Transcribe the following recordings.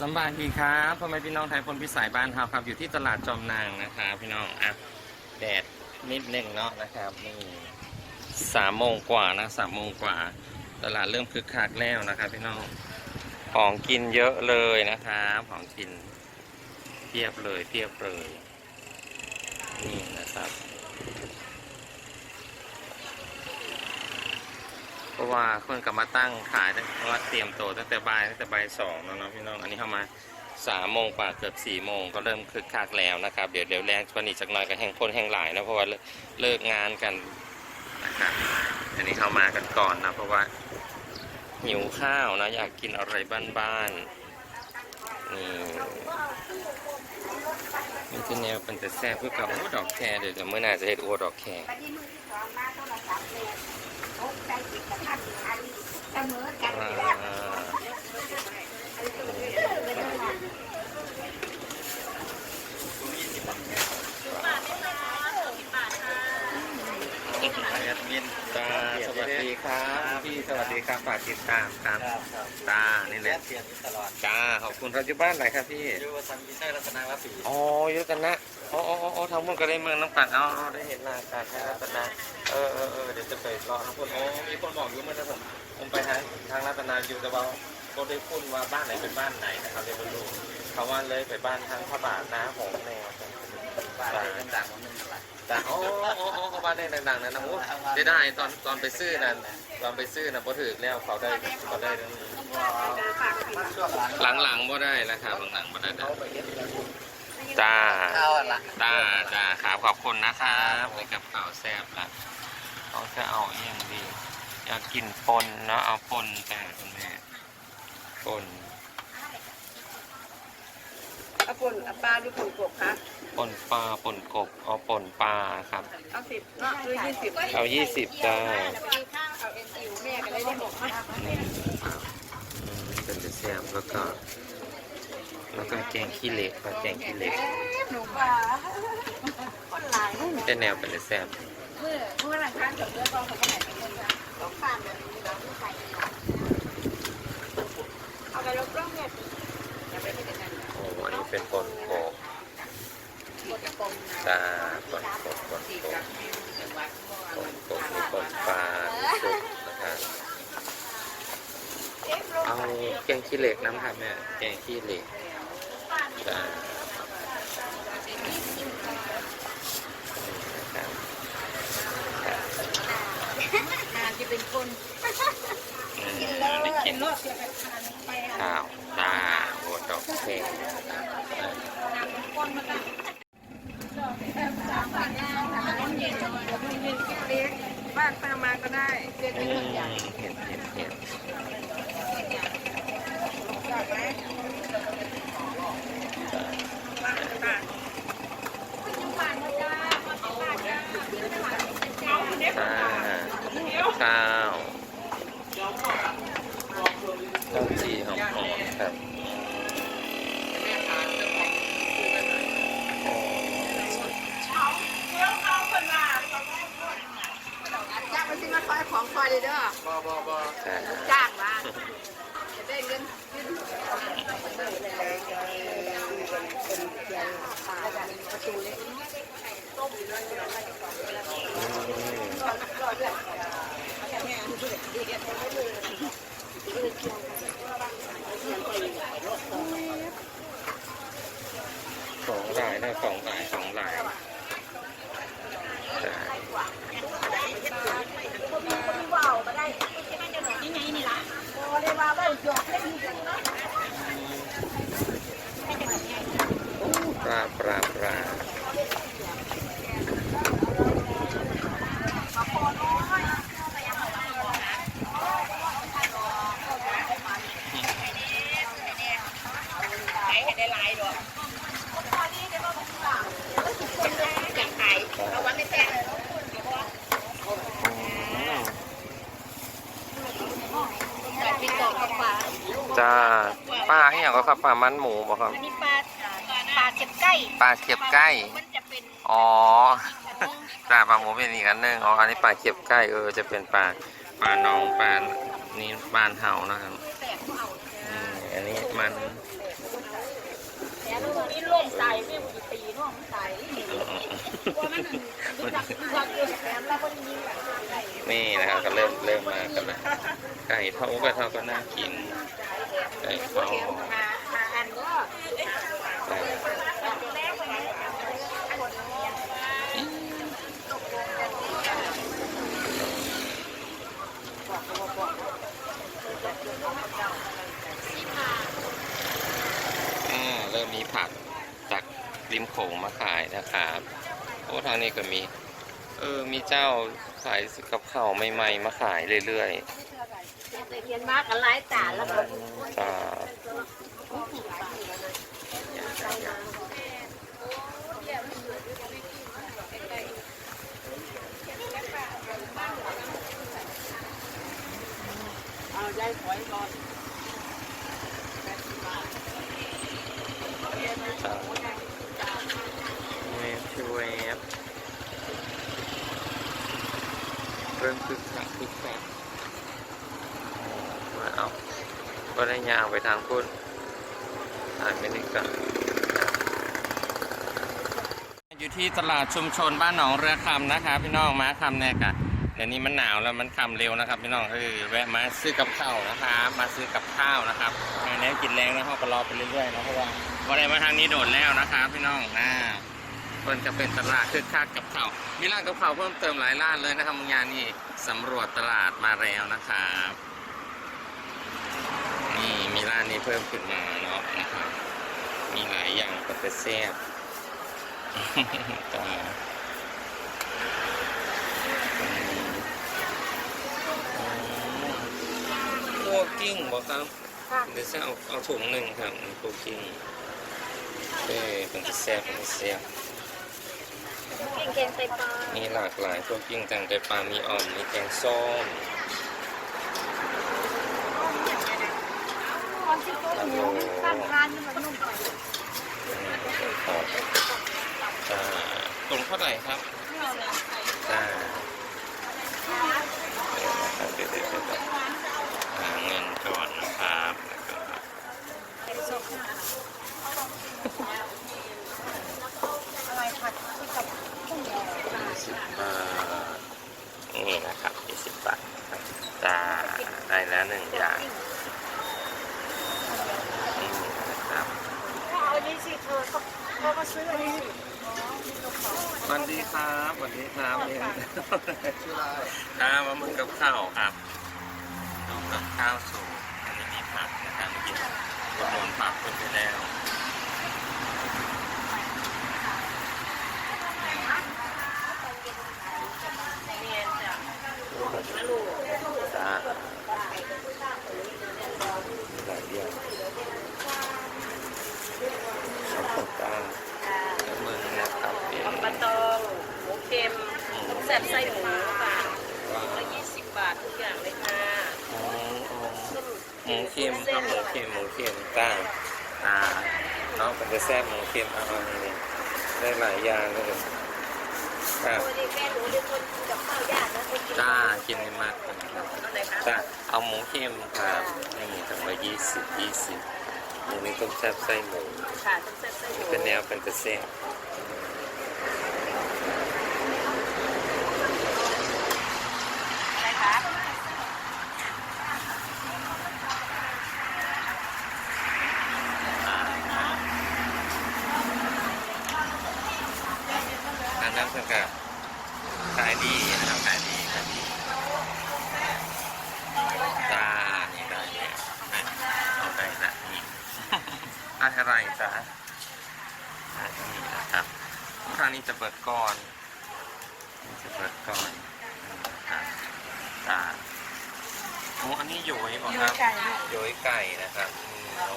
สบายดีครับพ่อแม่พี่น้องไทยคนพิสัยบ้านเฮาครับ อยู่ที่ตลาดจอมนางนะครับพี่น้องอะแดดนิดหนึ่งเนาะนะครับนี่สามโมงกว่านะสามโมงกว่า ตลาดเริ่มคึกคักแล้วนะครับพี่น้องของกินเยอะเลยนะครับของกินเพียบเลยเพียบเลยนี่นะครับ เพราะว่าเพิ่งกลับมาตั้งขายเพราะว่าเตรียมตัวตั้งแต่บ่ายตั้งแต่บ่ายสองแล้วเนาะพี่น้องอันนี้เข้ามาสามโมงกว่าเกือบสี่โมงก็เริ่มคึกคักแล้วนะครับเดี๋ยวเดี๋ยวแรงว่านี้สักหน่อยก็แห้งคนแห้งหลายนะเพราะว่าเลิกเลิกงานกันนะครับอันนี้เข้ามากันก่อนนะเพราะว่าหิวข้าวนะอยากกินอะไรบ้านๆนี่มันจะแนวเป็นแต่แซ่บเพื่อกับโอ้ดอกแครเดี๋ยวเดี๋ยวเมื่อหน่าจะเห็ดโอ้ดอกแครไปที่มื อที่สองมาโทรศัพท์เลยโอ้ใจจิตกระทัดอันเสมอกันอ่าแล้ว แอดมินตาสวัสดีครับ พี่สวัสดีครับฝากติดตามครับ ครับครับตานี่แหแลละกเปลี่ยนตลอดตาขอบคุณครับอยู่บ้านไหนครับพี่ อยู่ทางพิชัยรัตนรัตน์ศรีอ๋ออยู่กันนะอ๋ออ๋ออ๋อทางมุ่นก็ได้เมืองน้ำปัดอ๋ออ๋อได้เห็นหน้าการให้รัตนาเออเออเออเดี๋ยวจะไปรอน้ำพุนอ๋อมีคนบอกอยู่เมื่อนั้นผมผมไปทางทางรัตนาอยู่แต่ว่าก็ได้พูดว่าบ้านไหนเป็นบ้านไหนนะครับเรียนรู้เขาว่าเลยไปบ้านทางพระบาทน้าหงแนวบ้านไหนดังๆของนึงอะไร แต่อ๋ออ๋ออ๋อเขาบ้านได้ดังๆนะนะโอ้ได้ได้ตอนตอนไปซื้อนั่นตอนไปซื้อน่ะพอถือแล้วเขาได้เขาได้นั่นหลังหลังๆบ่ได้แล้วครับหลังๆบ่ได้เขาไปเย็บเงินจ้าข้าละจ้าจ้าครับขอบคุณนะครับไปกับข่าวแซ่บละเขาจะเอาอย่างดี อยากกินปนนะเอาปนแต่คุณแม่ปน เอา ปุ่นเอาปลาหรือปุ่นกบคะปนปลาปนกบเอาปนปลาครับ เอาสิบเนาะคือยี่สิบเอายี่สิบจ้าเอาเอ็นซิวแม่ก็เลยได้บอกมาอืมอืมเป็นแต่แซ่บแล้วก็แล้วก็แกงขี้เหล็กครับแกงขี้เหล็กหนูว่าคนหลายเป็นแนวเป็นแต่แซ่บเมื่อเมื่อหลังคาจบเรื่องกองเขาก็ไหนเป็นเงินนะสองพันเลยเราไม่ใส่เอาไปลบร่องเนี่ย เป็นปนกบหมดกลมจ้าปนกบปนกบปนกบมีปนปลามีซุปนะครับเอาแกงขี้เหล็กน้ำครับแม่แกงขี้เหล็กจ้าครับครับงานจะเป็นคนอืมได้กินรถไป ข้าวจ้าโอ้ดอกแครบ้านป้ามาก็ได้เจ็ดอืเป็นมอย่างเห็ดเห็ดเห็ดจ้าข้าวข้าวจีหอมๆครับ จ้างมาซื้อมา คอยเลยเด้อบ่บ่บ่จ้างมาจะได้เงินขึ้นประตูเล็กของหลายนะของหลายของหลายจ้า ว้าวมาได้นี่ไงนี่ล่ะ โอ้ได้ว่าได้จบได้ดีจังเนาะ ปลาปลาปลาอืม มีกรอบกับปลา จ้าปลาอหย่างก็ครับปลามันหมูบ่ครับ อันนี้ปลาปลาเจ็บใกล้ปลาเขียบใกล้ มันจะเป็นอ๋อปลาปลาหมูเป็นอีกอันหนึงอ๋ออันนี้ปลาเขียบใกล้เออจะเป็นปลาปลาหนองปลานี่บ้านเฮานะครับแสบเอาอืมอันนี้มันนี่ล่มตายไม่บุญตีน้องตายนี่ว่ามันรู้จักรู้จักเองแถมแล้วก็มีแบบไก่นี่นะครับก็เริ่มเริ่มมากันแล้วไก่ทอดก็ทอดก็น่ากิน ไก่ทอดหาหาอันก็อ่าเริ่มมีผักจากริมโขงมาขายนะครับโอ้ทางนี้ก็มี เออ มีเจ้าขายกับข้าวใหม่ๆมาขายเรื่อย แต่เรียนมากกันหลายตาแล้วก็ๆครับเอาได้ถอยก่อน ครับเวฟช่วยแอปเริ่มคึกคักคึกคักมาเอา ก็ได้ยาวไปทางพุ่นถ่ายไม่ได้กันอยู่ที่ตลาดชุมชนบ้านหนองเรือคำนะครับพี่น้องมาคำเนี่ยกะเดี๋ยวนี้มันหนาวแล้วมันคำเร็วนะครับพี่น้องเออแวะมาซื้อกับข้าวนะครับมาซื้อกับข้าวนะครับงานนี้กินแรงนะเขาก็รอไปเรื่อยๆนะเพราะว่าวันไหนมาทางนี้โดดแล้วนะครับพี่น้องอ่าคนจะเป็นตลาดคึกคักกับข้าวมีร้านกับข้าวเพิ่มเติมหลายร้านเลยนะครับงานนี้สำรวจตลาดมาแล้วนะครับ มีร้านนี้เพิ่มขึ้นมาเนาะนะครับมีหลายอย่างก็จะแซ่บตาคั่วกิ้งบอกครับเดี๋ยวจะเอาเอาถุงหนึ่งครับคั่วกิ้งเอ้ยเป็นจะแซ่บเป็นจะแซ่บเก่งไปปลามีหลากหลายคั่วกิ้งแตงแต่ปลามีอ่อมมีแกงส้ม อนที่โต๊ะหมูตั้งร้านนี่มันนุ่มไปอืมครับจ้าถุงเท่าไหร่ครับจ้าเดี๋ยวนะครับเดี๋ยวเดี๋ยวเดี๋ยวหาเงินก่อนนะครับแล้วก็ อะไรผัดที่กับกุ้งแดง สิบบาทนี่นะครับยี่สิบบาทครับจ้าได้แล้วหนึ่งอย่างนี่นะครับ ก็เอาอันนี้สิเธอเขาเขามาซื้ออันนี้ สวัสดีครับสวัสดีครับเองชื่ออะไรข้าวมันกับข้าวครับดูกับข้าวสูตรอันนี้มีผักนะครับเมื่อกี้กระโดนผักขึ้นไปแล้ว เมียนจ้ะ จ้าหลายอย่างสองคนจ้าแล้วมึงนะครับเป็น ปลาตองหมูเค็มต้มแซ่บไส้หมูค่ะละยี่สิบบาททุกอย่างเลยค่ะ อ๋ออ๋อ หมูเค็มครับหมูเค็มหมูเค็มจ้าอ่าน้องเป็นจะแซ่บหมูเค็มเอาอันนี้ได้หลายอย่างเลยครับวันนี้แม่หนูเป็นคนกินกับข้าวยากนะคนกินจ้ากินให้มากกว่าครับอะไรคะจ้าเอาหมูเค็มครับนี่ถังละยี่สิบยี่สิบอันนี้ต้มแซ่บไส้หมูค่ะต้มแซ่บไส้หมูเป็นแนวเป็นจะแซ่บ อะไรคะ ทางน้ำเพื่อนกับ ขายดีนะครับขายดีขายดีจ้านี่ได้แล้วเอาได้ละนี่อะไรจ้าอันนี้นะครับทางนี้จะเปิดก่อนจะเปิดก่อนนะครับจ้าโอ้อันนี้โยยบอกครับไก่ด้วยโยยไก่นะครับเรา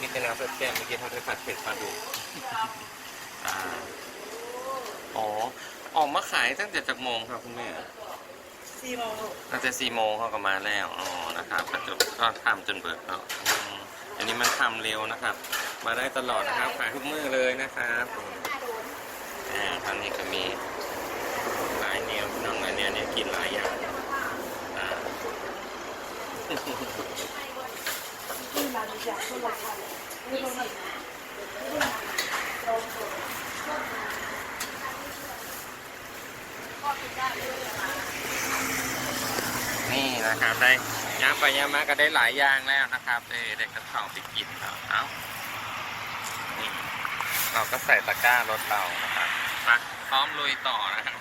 นี่เป็นน้ำเแซ่บเมื่อกี้เขาได้ผัดเผ็ดปลาดุกอ่าอ๋ อออกมาขายตั้งแต่จากโมงครับคุณแม่สี่โมงตั้งแต่สี่โมงเขาก็มาแล้วอ๋อนะครับก็จบก็ทำจนเบิดแล้วอืมอันนี้มันทำเร็วนะครับ มาได้ตลอดนะครับขายทุกมื้อเลยนะครับอืมอ่าทางนี้ก็มีหลายแนวพี่น้องหลายแนวเนี่ยกินหลายอย่างอ่า ที่มาจากทุกวันกินได้เลยมา นี่นะครับได้ย่างไปย่างมาก็ได้หลายอย่างแล้วนะครับเด็กกระเข่าไปกินแล้วเอาเราก็ใส่ตะกร้ารถเรานะครับมาพร้อมลุยต่อนะครับ